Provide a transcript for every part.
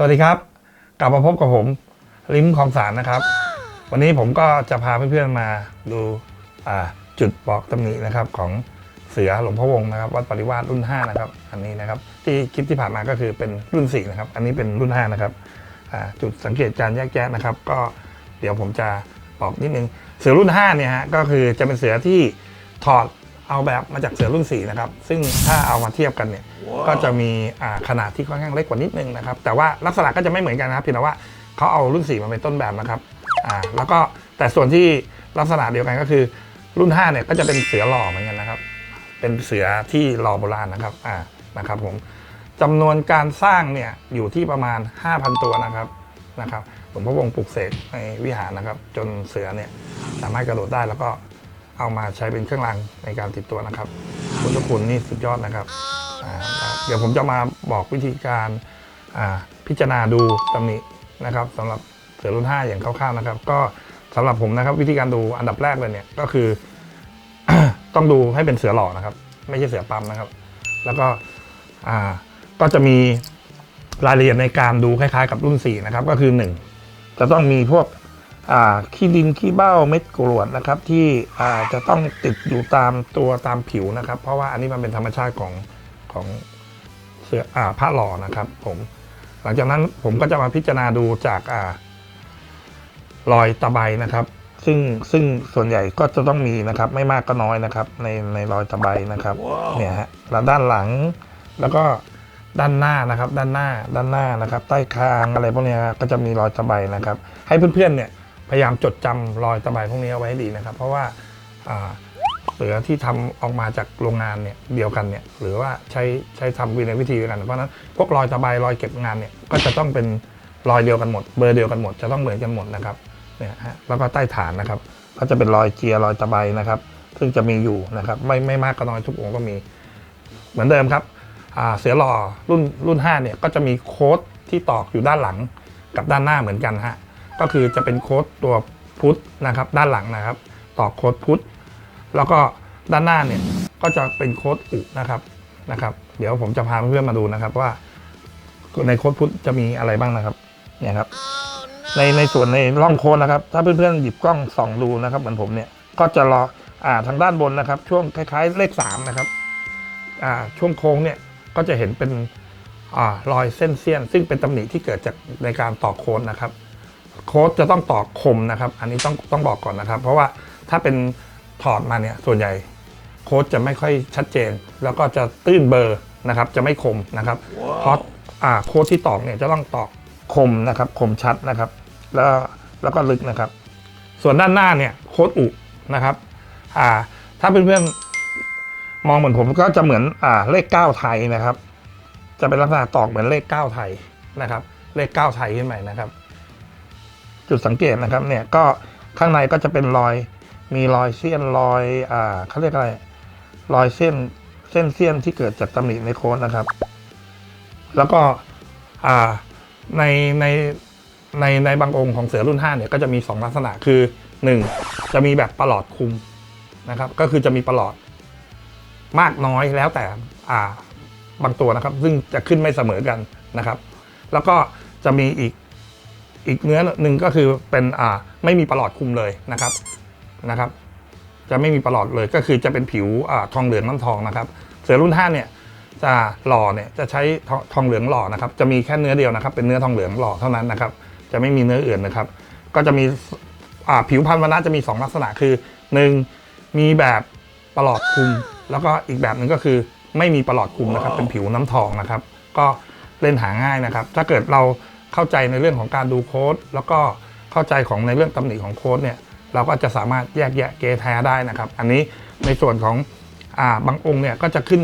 สวัสดีครับ กลับมาพบกับผมลิ้มของสารนะครับ วันนี้ผมก็จะพาเพื่อนๆมาดูาจุดบอกตำหนินะครับของเสือหลวงพ่อวงนะครับวัดปริวาสรุ่น 5 นะครับ อันนี้นะครับที่คลิปที่ผ่านมาก็คือเป็นรุ่น 4 นะครับ อันนี้เป็นรุ่น 5 นะครับจุดสังเกตการแยกแยะนะครับ ก็เดี๋ยวผมจะบอกนิดนึงเสือรุ่น 5 เนี่ยฮะก็คือจะเป็นเสือที่ถอดเอาแบบมาจากเสือรุ่น 4 นะครับ ซึ่งถ้าเอามาเทียบกันเนี่ย ก็จะมีขนาดที่ค่อนข้างเล็กกว่านิดนึงนะครับ แต่ว่าลักษณะก็จะไม่เหมือนกันนะครับเพียงแต่ว่าเขาเอารุ่น 4 มาเป็นต้นแบบนะครับแล้วก็แต่ส่วนที่ลักษณะเดียวกันก็คือรุ่น 5 เนี่ยก็จะเป็นเสือหล่อเหมือนกันนะครับ เป็นเสือที่หล่อโบราณนะครับอ่านะครับผมจำนวนการสร้างเนี่ยอยู่ที่ประมาณ 5,000 ตัวนะครับนะครับหลวงพ่อวงศ์ปลุกเสกในวิหารนะครับ จนเสือเนี่ยสามารถกระโดดได้แล้วก็เอามาใช้เป็นเครื่องรางในการติดตัวนะครับ คุณเจ้าคุณนี่สุดยอดนะครับ เดี๋ยวผมจะมาบอกวิธีการพิจารณาดูตำหนินะครับสำหรับเสือรุ่น 5 อย่างคร่าวๆนะครับ ก็สำหรับผมนะครับ วิธีการดูอันดับแรกเลยเนี่ยก็คือ ต้องดูให้เป็นเสือหล่อนะครับ ไม่ใช่เสือปั๊มนะครับ แล้วก็ก็จะมีรายละเอียดในการดูคล้ายๆ กับรุ่น 4 นะครับ ก็คือ 1 จะต้องมีพวกขี้ดินขี้เบ้าเม็ดกรวดนะครับ ที่จะต้องติดอยู่ตามตัวตามผิวนะครับ เพราะว่าอันนี้มันเป็นธรรมชาติของของ เสืออ่าผ้าหล่อนะครับ ผมหลังจากนั้นผมก็จะมาพิจารณาดูจากอ่ารอยตะไบนะครับ ซึ่งซึ่งส่วนใหญ่ก็จะต้องมีนะครับ ไม่มากก็น้อยนะครับ ในในรอยตะไบนะครับเนี่ยฮะแล้วด้านหลังแล้วก็ด้านหน้านะครับ ด้านหน้าด้านหน้านะครับ ใต้คางอะไรพวกเนี้ยก็จะมีรอยตะไบนะครับ ให้เพื่อนๆเนี่ยพยายามจดจำรอยตะไบพวกนี้เอาไว้ให้ดีนะครับ เพราะว่าอ่า เสือที่ทำออกมาจากโรงงานเนี่ยเดียวกันเนี่ยหรือว่าใช้ใช้ทำวิในวิธีเดียวกัน เพราะนั้นพวกรอยตะไบรอยเก็บงานเนี่ยก็จะต้องเป็นรอยเดียวกันหมด เบอร์เดียวกันหมดจะต้องเหมือนกันหมดนะครับเนี่ยฮะแล้วก็ใต้ฐานนะครับ ก็จะเป็นรอยเจียรอยตะไบนะครับ ซึ่งจะมีอยู่นะครับไม่ไม่มากก็น้อยทุกองค์ก็มี เหมือนเดิมครับเสือหล่อรุ่นรุ่น5เนี่ยก็จะมีโค้ดที่ตอกอยู่ด้านหลังกับด้านหน้าเหมือนกันฮะก็คือจะเป็นโค้ดตัวพุทธนะครับด้านหลังนะครับ ตอกโค้ดพุทธ แล้วก็ด้านหน้าเนี่ยก็จะเป็นโค้ดอุนะครับนะครับ เดี๋ยวผมจะพาเพื่อนๆมาดูนะครับว่า ในโค้ดพุทธจะมีอะไรบ้างนะครับเนี่ยครับ ในในส่วนในร่องโค้ดนะครับ ถ้าเพื่อนๆหยิบกล้องส่องดูนะครับเหมือนผมเนี่ยก็จะรออ่าทางด้านบนนะครับ ช่วงคล้าย ๆ เลขสามนะครับอ่าช่วงโค้งเนี่ยก็จะเห็นเป็นอ่ารอยเส้นเสี้ยน ซึ่งเป็นตำหนิที่เกิดจากในการต่อโค้ดนะครับ โค้ดจะต้องต่อคมนะครับ อันนี้ต้องต้องบอกก่อนนะครับ เพราะว่าถ้าเป็น ถอดมาเนี่ยส่วนใหญ่โค้ดจะไม่ค่อยชัดเจน แล้วก็จะตื้นเบอร์นะครับจะไม่คมนะครับเพราะอ่าโค้ดที่ตอกเนี่ยจะต้องตอกคมนะครับคมชัดนะครับแล้วแล้วก็ลึกนะครับ ส่วนด้านหน้าเนี่ยโค้ดอุนะครับอ่าถ้าเพื่อนๆมองเหมือนผมก็จะเหมือนอ่าเลข 9 ไทยนะครับ จะเป็นลักษณะตอกเหมือนเลข 9 ไทยนะครับ เลข 9 ไทยขึ้นไปนะครับ จุดสังเกตนะครับเนี่ยก็ข้างในก็จะเป็นรอย มีรอยเสี้ยนรอยอ่าเขาเรียกอะไรรอยเส้นเส้นเสี้ยนที่เกิดจากตำหนิในโค้ดนะครับ แล้วก็อ่าในในในในบางองค์ของเสือรุ่น 5 เนี่ยก็จะมี 2 ลักษณะคือ 1 จะมีแบบประหลอดคุมนะครับ ก็คือจะมีประหลอดมากน้อยแล้วแต่อ่าบางตัวนะครับ ซึ่งจะขึ้นไม่เสมอกันนะครับ แล้วก็จะมีอีกอีกเนื้อหนึ่งก็คือเป็นอ่าไม่มีประหลอดคุมเลยนะครับ นะครับ จะไม่มีประหลอดเลยก็คือจะเป็นผิวอทองเหลืองน้ำทองนะครับ เสือรุ่น5เนี่ยจะหล่อเนี่ยจะใช้ทองเหลืองหล่อนะครับ จะมีแค่เนื้อเดียวนะครับ เป็นเนื้อทองเหลืองหล่อเท่านั้นนะครับ จะไม่มีเนื้ออื่นนะครับ ก็จะมีผิวพันธุ์วันนะจะมี 2 ลักษณะคือ 1. มีแบบประหลอดคุม แล้วก็อีกแบบหนึ่งก็คือไม่มีประหลอดคุมนะครับ เป็นผิวน้ำทองนะครับ ก็เล่นหาง่ายนะครับ ถ้าเกิดเราเข้าใจในเรื่องของการดูโค้ดแล้วก็เข้าใจของในเรื่องตำหนิของโค้ดเนี่ย เราก็จะสามารถแยกแยะเกแท้ได้นะครับ อันนี้ในส่วนของอาบางองค์เนี่ยก็จะขึ้น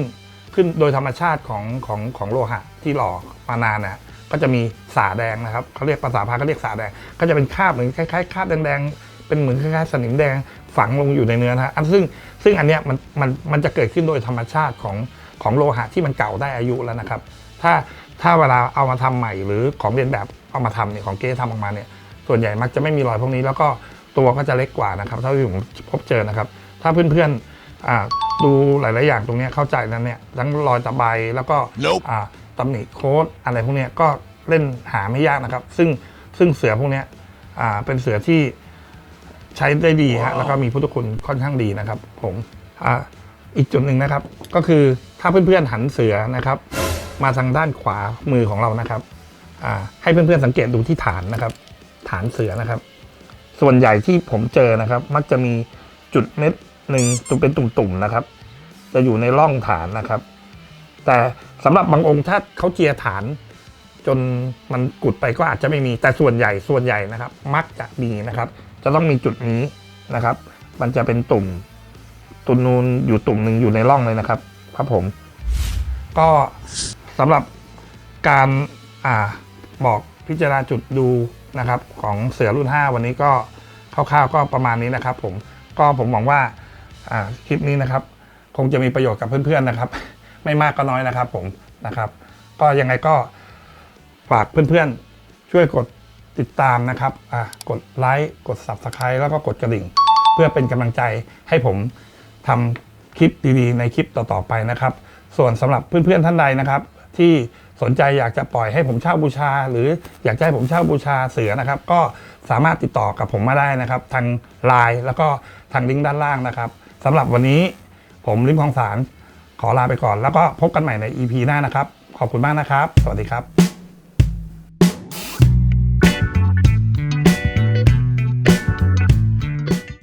ขึ้นโดยธรรมชาติของของของโลหะที่หล่อมานานนะก็จะมีสาแดงนะครับเขาเรียกภาษาพาเขาเรียกสาแดง ก็จะเป็นคราบเหมือนคล้ายๆคราบแดงๆเป็นเหมือนคล้ายๆสนิมแดงฝังลงอยู่ในเนื้อนะฮะอันซึ่งซึ่งอันเนี้ยมันมันมันจะเกิดขึ้นโดยธรรมชาติของของโลหะที่มันเก่าได้อายุแล้วนะครับ ถ้าถ้าเวลาเอามาทำใหม่หรือของเรียนแบบเอามาทำเนี่ยของเก๊ทำออกมาเนี่ยส่วนใหญ่มักจะไม่มีรอยพวกนี้แล้วก็ ตัวก็จะเล็กกว่านะครับเท่าที่ผมพบเจอนะครับ ถ้าเพื่อนๆอ่าดูหลายๆอย่างตรงเนี้ยเข้าใจนั้นเนี่ยทั้งรอยตะไบแล้วก็ Nope อ่าตำหนิโค้ดอะไรพวกเนี้ยก็เล่นหาไม่ยากนะครับ ซึ่งซึ่งเสือพวกเนี้ยอ่าเป็นเสือที่ใช้ได้ดีฮะแล้วก็มีพุทธคุณค่อนข้างดีนะครับ ผมอ่าอีกจุดหนึ่งนะครับ ก็คือถ้าเพื่อนๆหันเสือนะครับ มาทางด้านขวามือของเรานะครับอ่าให้เพื่อนๆสังเกตดูที่ฐานนะครับ ฐานเสือนะครับ ส่วนใหญ่ที่ผมเจอนะครับ มักจะมีจุดเม็ดหนึ่งตุ่มเป็นตุ่มๆนะครับ จะอยู่ในร่องฐานนะครับ แต่สำหรับบางองค์ถ้าเขาเจียฐาน จนมันกุดไปก็อาจจะไม่มีแต่ส่วนใหญ่ส่วนใหญ่นะครับ มักจะมีนะครับ จะต้องมีจุดนี้นะครับ มันจะเป็นตุ่ม ตุ่มนูนอยู่ตุ่มหนึ่งอยู่ในร่องเลยนะครับ ครับผม ก็สำหรับการอ่าบอกพิจารณาจุดดู นะครับของเสือรุ่น 5 วันนี้ก็คร่าวๆก็ประมาณนี้นะครับ ผมก็ผมหวังว่าคลิปนี้นะครับ คงจะมีประโยชน์กับเพื่อนๆนะครับ ไม่มากก็น้อยนะครับ ผมนะครับ ก็ยังไงก็ฝากเพื่อนๆ ช่วยกดติดตามนะครับกดไลค์กด Subscribe แล้วก็กดกระดิ่ง เพื่อเป็นกำลังใจให้ผมทำคลิปดีๆ ในคลิปต่อๆไปนะครับ ส่วนสำหรับเพื่อนๆท่านใดนะครับ ที่สนใจอยากจะปล่อยให้ผมเช่าบูชา หรืออยากจะให้ผมเช่าบูชาเสือนะครับ ก็สามารถติดต่อกับผมมาได้นะครับ ทางไลน์แล้วก็ทางลิงก์ด้านล่างนะครับสำหรับวันนี้ผมลิมของสารขอลาไปก่อน แล้วก็พบกันใหม่ใน EP หน้านะครับ ขอบคุณมากนะครับ สวัสดีครับ